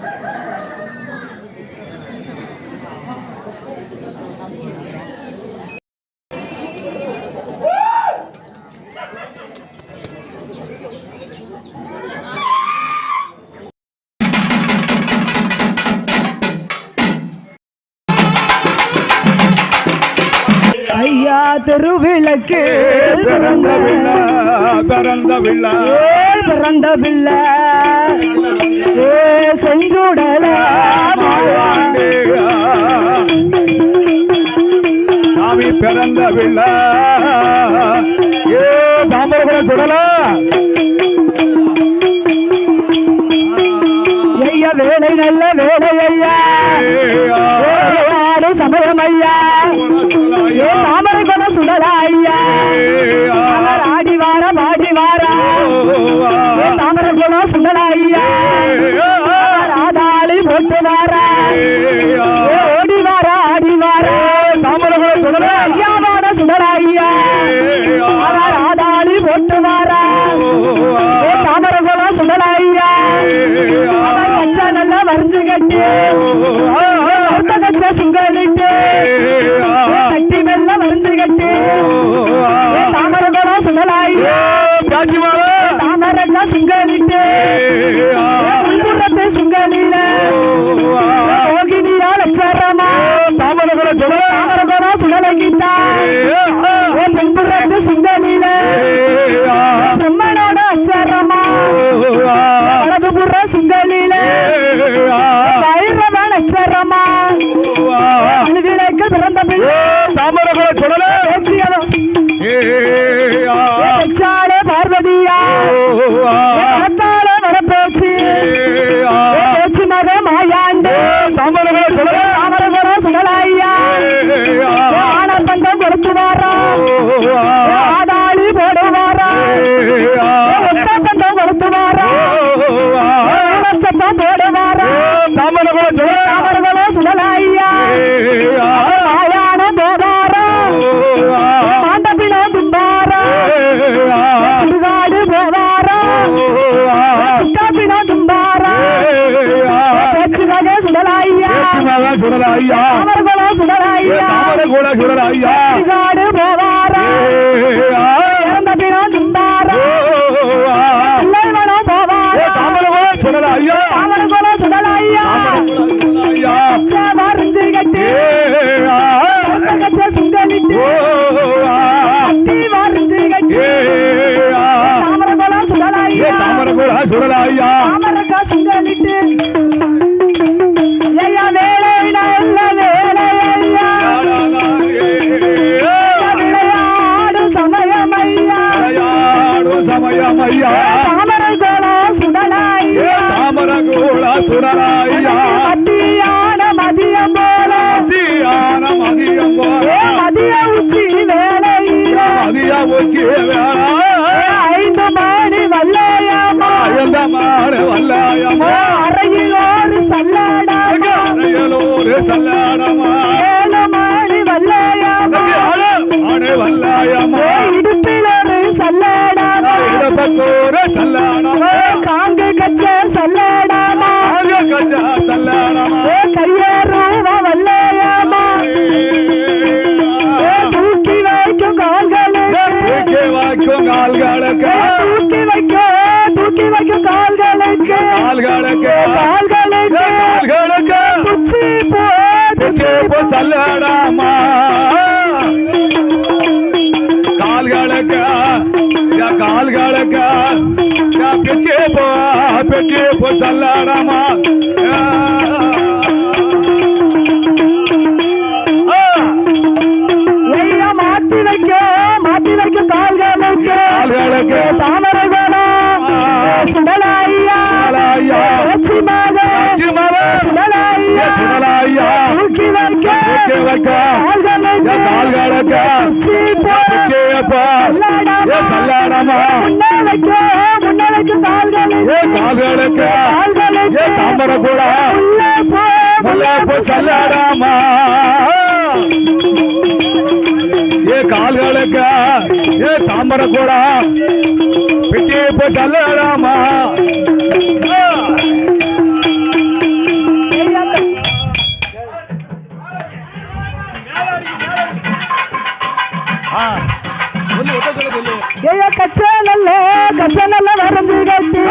Thank you. திருவிளக்கு. பிறந்த விழா பிறந்த விழா ஏ பிறந்த பிள்ளை ஏ செஞ்சுடல. சாமி பிறந்த விழா ஏ தாம்பரபுரம் சுடலா. ஐயா வேலை நல்ல வேலை ஐயா. சமயம் ஐயா. ஏ தாமரை சுடலா ஐயா அவர் ஆடி வார பாடி வாரா. தாமரை கொட சுடலா ஐயா அவர் ஆதாளி போட்டு வாரா. ஓடி வாரா ஆடி வாரா. தாம்பரபுரம் சுடலா ஐயா வாட சுடலா ஐயா அவர் ஆதாளி போட்டு வாரா. தாமரை கொட சுடலா ஐயா கச்சா நல்லா வரைஞ்சு கட்டி. கச்சா சுங்கலிட்டு கட்டி மெல்ல வரைஞ்சு கட்டி ஏ தாமரை கொட சுடலா ஐயா தாமரக்கா சுங்கலிட்டு உள்புறத்து சுங்கலில. யோகினியா லட்சரமா தாம்பரபுரம் சுடலா. தாமரை கொட சுடலங்கிட்டா ஏ பின்புறத்து சுங்கலில. பிரம்மனோட அச்சரமா வலதுபுற சுங்கலில. வைரவன் அச்சரமா விளக்கு பிறந்த பிள்ளை. தாம்பரபுரம் சுடலாய்யா தாமரகூட சுடலாய்யா சுடுகாடு போவாரா? இறந்த பினோ தும்பாரா பிள்ளைவனோ போவாரா? தாமரகூட சுடலாய்யா தாமரகுர சுடலாய்யா சுடலாய்யா வரைஞ்சு கட்டி கச்ச சுங்கலிட்டு கட்டி வரைஞ்சு கட்டி. தாமரகுல சுடலாய்யா தாமரகூட சுடலாய்யா தாமரக்கா சுங்கலிட்டு மத்தியான மதியம் போல. மதியான மதியம் போல. மதிய உச்சி வேலையில மதிய உச்சி வேளா ஐந்து மணி வல்லையம்மா. அயந்தமான வல்லாயமா அறையில் ஒரு சல்லடமா அறையலூர் சல்லாடமா ஏழு மணி வல்லையம்மா. ஆடு வல்லாயமா இடுப்பில் ஒரு சல்லடமா இடப்பத்தூர் சல்லாடமா காங்கு கச்ச சல்லடமா கால்களுக்கு கால்களுக்கு சல்லாடாமா. கால்களுக்கு கால்களுக்கு யா பிச்சேப்பு பிச்சேப்பு சல்லாடாமா. தாமரை கூட சல்லாடாமா? ஏ கால்களுக்கு ஏ தாமரை கூட பிச்சேப்பு சல்லாடாமா? ஏய கச்சலல்ல கச்சலல்ல வரைஞ்சு கட்டி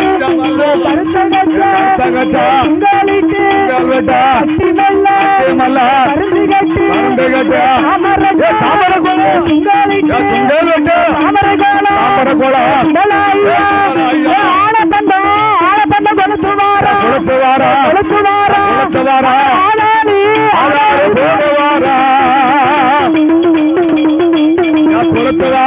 கருத்த கச்சலிட்டு கத்தி மெல்ல வரைஞ்சு கட்டி தாமரை கோலம் சுங்காலிட்டு தாமரை கோலம் தாமரை கோலம் ஆட பண்ட ஆட আপনারা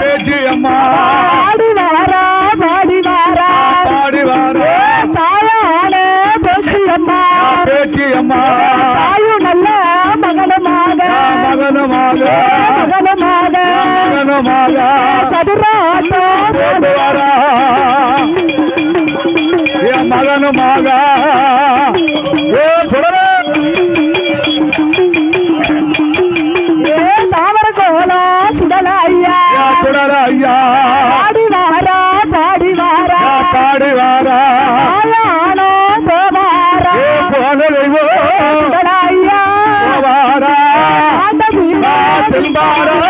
பேச்சு அம்மா பாடி வாரா பாடி வாரா பாடி வாரா தாயான பேச்சு அம்மா மகனமாக. மகனமாக. மகனமாக. மகனமாக. சதுரா bottom.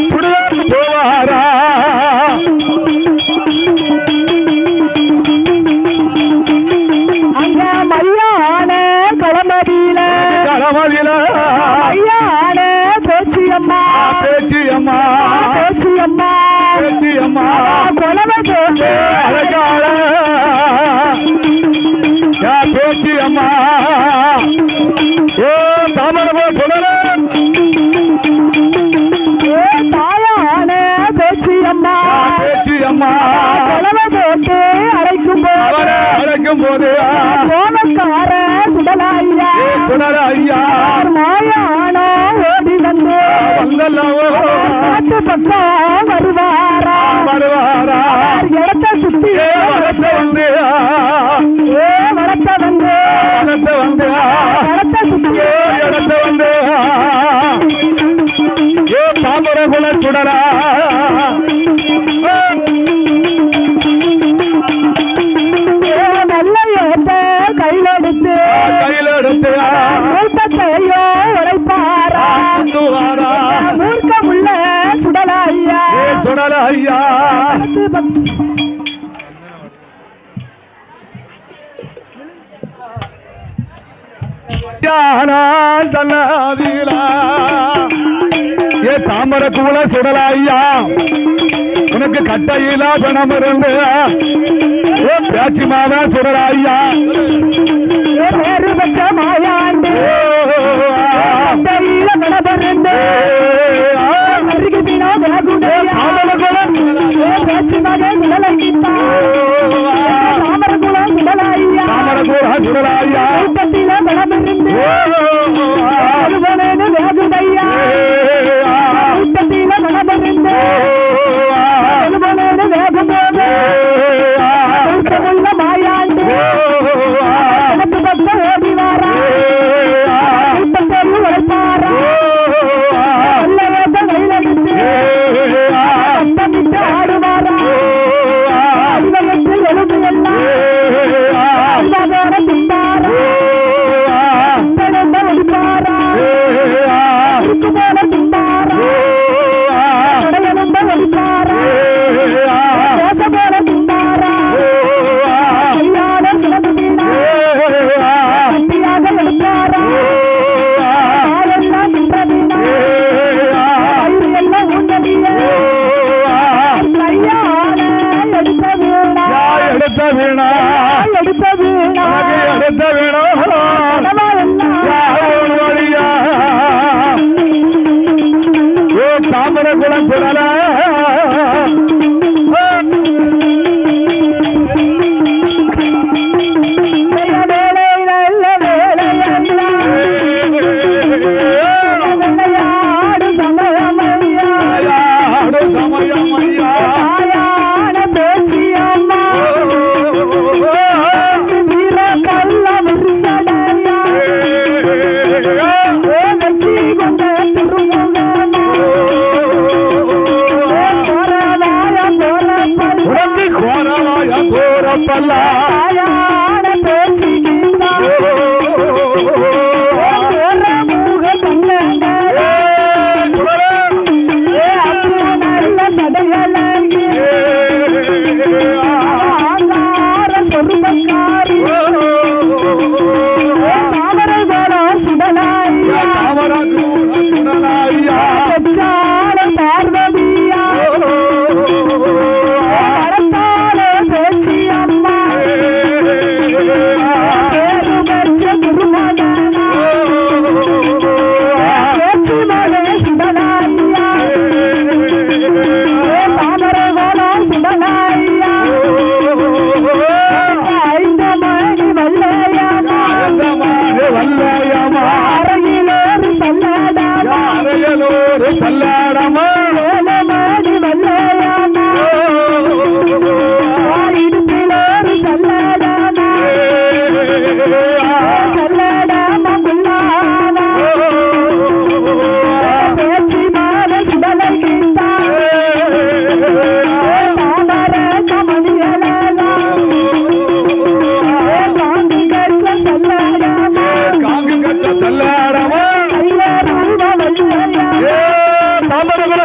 புனர் ஐயார் மாயானோ ஓடி வந்து பக்கம் வருவாரா? வருவாரா? இடத்தை சுத்தி வளர்த்த வந்து ஏ வளர்த்த வந்து? வளர்த்த வந்து சுத்தி இடத்த வந்து ஏ பாமர குல சுடரா. உழைப்பையோ உழைப்பாரா? மூர்க்கமுள்ள சுடலாயா? சுடலாயா? ஏ தாமர கூல சுடலாயா? உனக்கு கட்டையில பணம் இருந்து. ஏ பேச்சு மாவன் சுடலாயா? மாயாண்டு. காட்சிதானே சுடலையா தாமரகுல சுடலாயா தாமரகுல சுடலாயா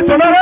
சொல்லுங்க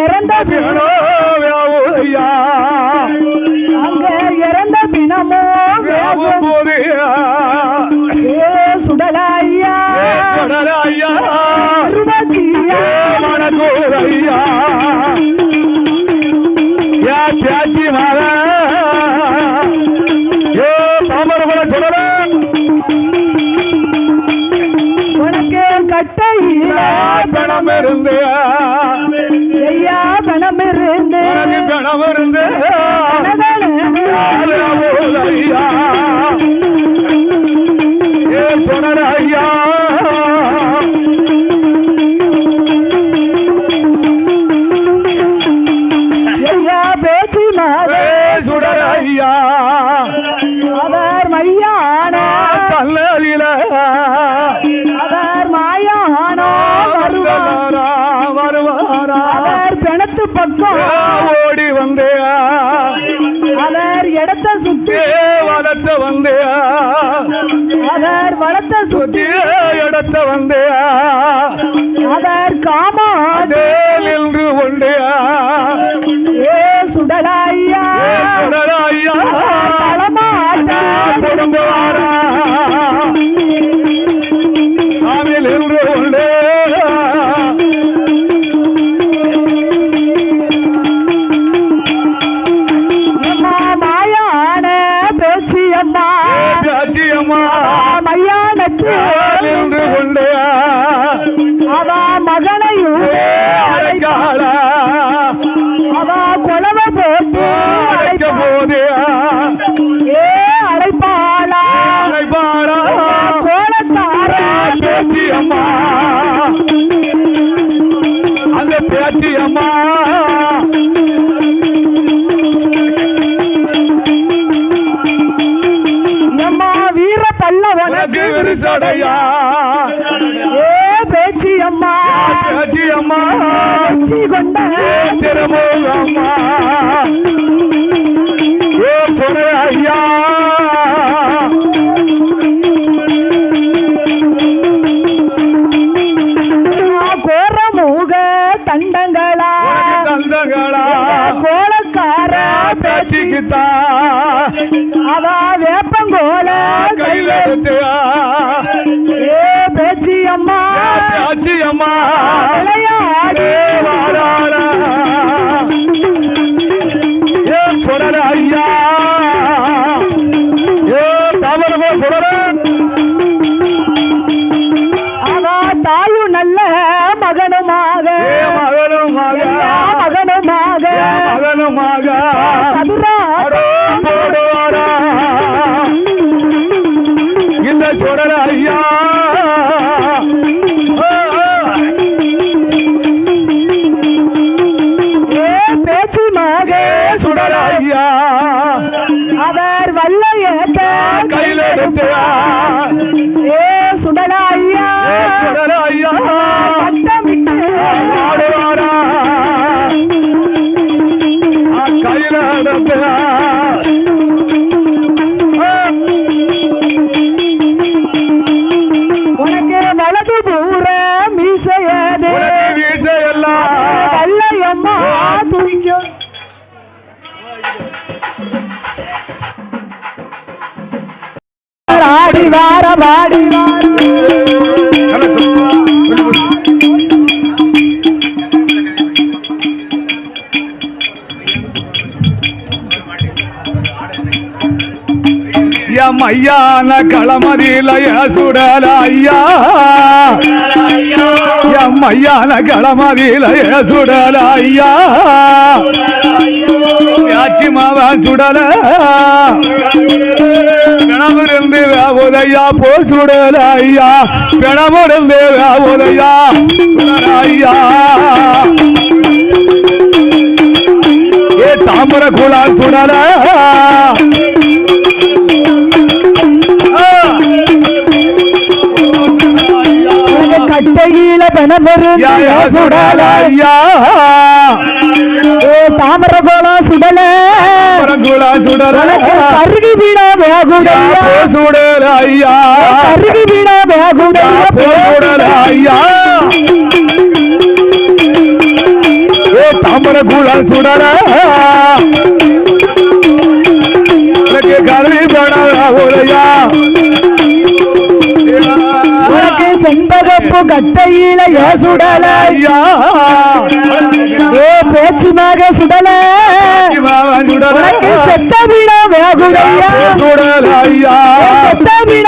இறந்த பிணமோ அங்க இறந்த பிணமோ? சுடலாயா சுடலாயா மனகோரையா யா பியாச்சி மாதா ஏ பாமரபல சொல்லல கட்டையில் பணம் இருந்து. வருவாரா. அவர் பிணத்து பக்கம். ஓடி வந்தே? இடத்த சுத்தி வளர்த்த வந்தே அவர் வளத்த சுத்தி இடத்த வந்தே அவர் காமாடு நின்று கொண்டே ஏ சுடலாய்யா. ஐயா தளமாட்டா கொடுங்குவாரா ஏ வலது பூர மீசையது. வல்லையம்மா துடிக்கும். ஆடி வார வாடி. வார எம் ஐயான களமதியில சுடல ஐயா எம் ஐயான களமதியில சுடல ஐயா யாச்சி மாவன் சுடல. பிணமிருந்து உதயா போ சுடல ஐயா பிணமிருந்து உதயா ஐயா ஏ தாமர குலா சுடல. கட்டையில பணமிருந்து சுடல ஐயா ஏ தாமர கோலம் சுடல குலா சுடல உனக்கு கருகி வீணா வேகுடையா சுடல ஐயா கருகி வீணா வேகுடையா சுடல ஐயா ஏ தாமர குலா சுடல உனக்கு கல்வி பட கட்டையில ஏ சுடல ஏ பேச்சு மக சுடல. உனக்கு செத்த விட ஐயா செத்த விட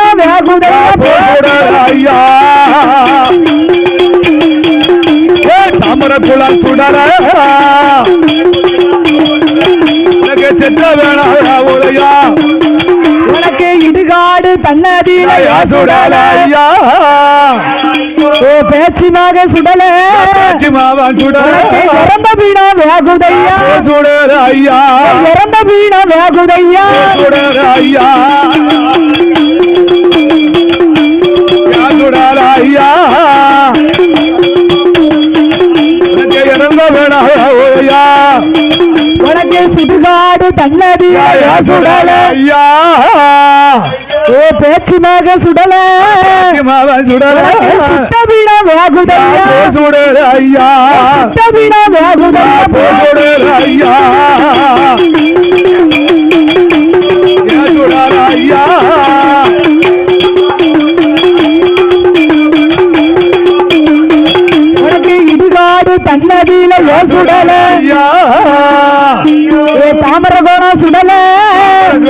ஏ தாமர குளம் சுடல. உனக்கு செத்த வேணாம் உரையா உனக்கு இடுகாடு தன்னதியில ஐயா. ஏ சுடல சுடல. ஐயா ஏ பேச்சு மக சுடல. இறந்த வீணா வேகுதையா? சுடல ஐயா. இறந்த வீணா வேகுதையா? சுடல ஐயா. சுடல ஐயா. இறந்த வேணாம் ஓயா உனக்கு சுடுகாடு தன்னதியில யா ஏ சுடல சுடல ஐயா. ஏ பேச்சு மக சுடல. மாவன் சுடல. உனக்கு சுட்ட வீணா வேகுதையா சுடல ஐயா. சுட்ட வீணா வேகுதையா சுடல ஐயா. யா சுடல ஐயா. உனக்கு இடுகாடு தன்னதியில ஏ சுடல? ஐயா. ஏ தாமரகோணம் சுடல.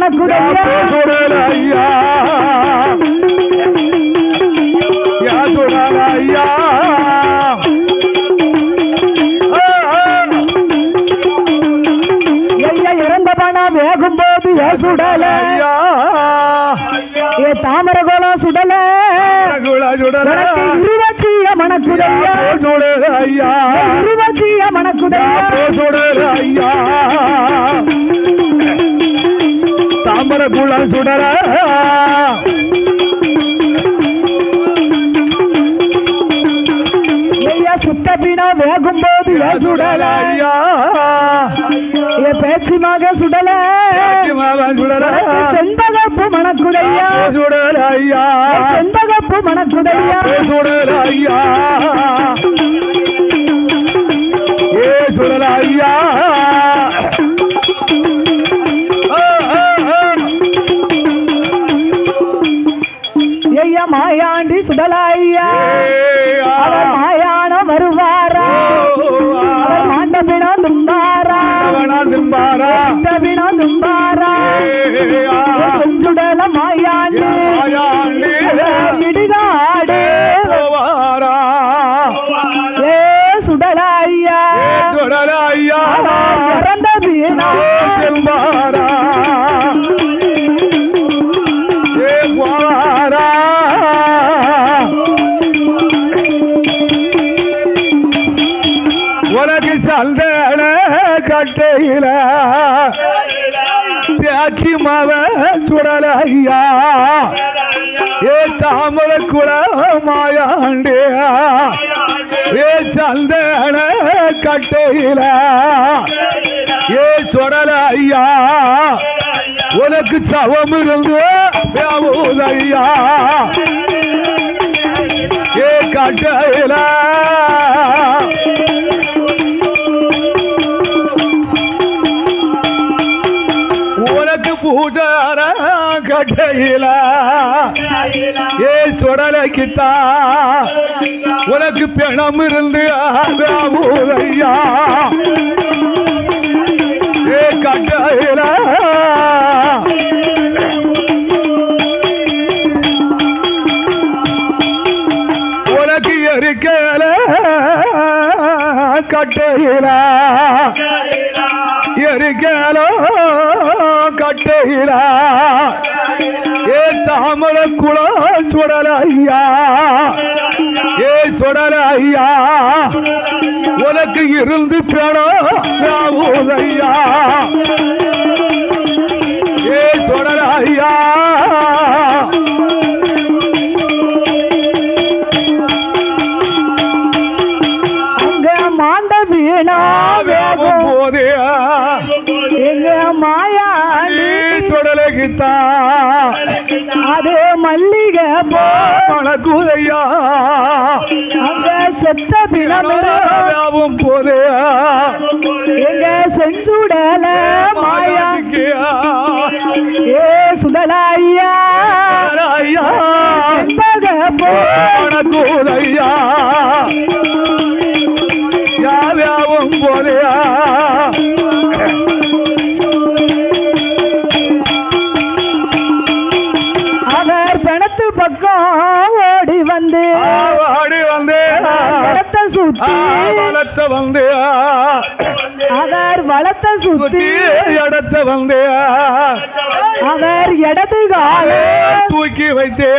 சுடல? ஐயா. ஏ சுடல? குலம் சுடல. இருவச்சிய மணக்குதையா? இருவச்சிய மணக்குதையா? சுடல ஐயா. தாமர குளம் ஐயா சுத்த பிணம் வேகும்போது ஏ சுடல? ஐயா. ஏ பேச்சு மக சுடல. செண்பகப்பு மணக்குதையா? சுடல ஐயா. செண்பகப்பு மணக்குதையா? சுடல ஐயா. ஏ சுடல ஐயா அவர் மாயானம் வருவாரா? அவர் மாண்ட பிணம் தும்பாரா? சுத்த பிணம் தும்பாரா செஞ்சுடல மாயாண்டி இடுகாடு ஏ சுடல ஐயா. இறந்த வீணா. உனக்கு பேச்சி மவ சுடல ஏ தாமர குளமாயாண்டே ஏ சந்தன கட்டையில. ஏ சுடல உனக்கு சவம் இருந்தோ ஐயா ஏ கட்டையில. கட்டையில ஏ சுடலைக்குத்தா உனக்கு பிணம் இருந்து ஐயா ஏ கட்டையில உனக்கு எரிக்கல கட்டையில எரிக்கலோ கட்டையிலா தாமர குளம் சுடல ஐயா ஏ சுடல ஐயா உனக்கு இருந்து பெறும் ஐயா ஏ சுடல ஐயா மணக்குதையா அங்க செத்த பிணமிரு யாவும் போதே. எங்க செஞ்சுடல மாயா? ஏ சுடலாய்யா? ஐயா செண்பக போ. மணக்குதையா யாவும் போதையா? ஆடி வந்தே. சுத்தி. வளர்த்த வந்தே. அவர் வளத்தை சுத்தி. இடத்த வந்தே. அவர் இடது கால. தூக்கி வைத்தே.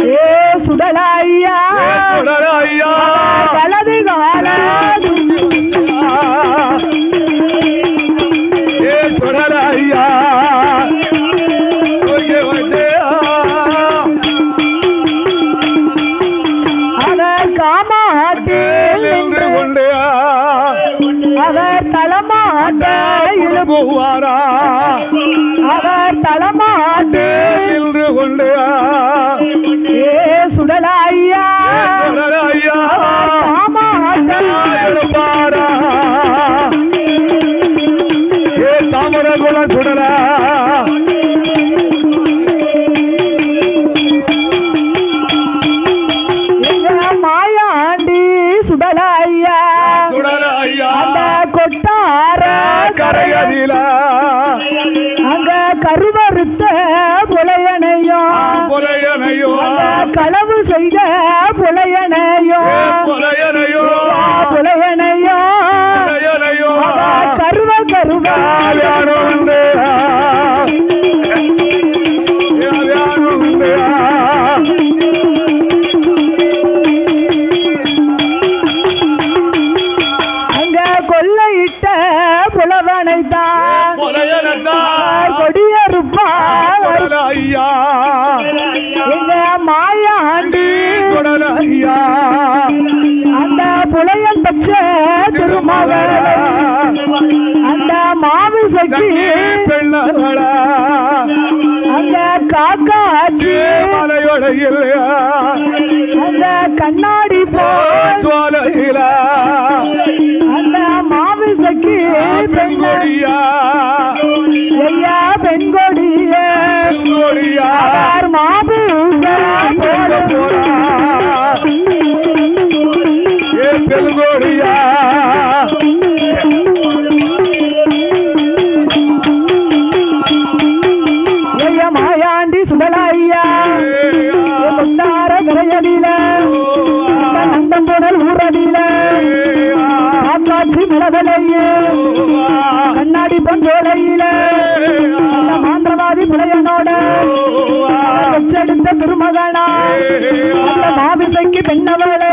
ஏ சுடலாய்யா. ஐயா வலது கால. கரையதில அங்க கருவறுத்த புலையனையோ களவு செய்த புலையனையோ புலையனையும் புலையனையோ கருவ கருவ. பெண்ணவளா அங்க காக்காச்சி மலையோட இல்லையா அந்த கண்ணாடி போல். ஜுவாலையில? அந்த மாவு சக்கி பெண்கொடியா ஐயா பெண்கொடிய. மாவு பெண்கொடியா அந்த மாவிசைக்கு பெண்ணவளே.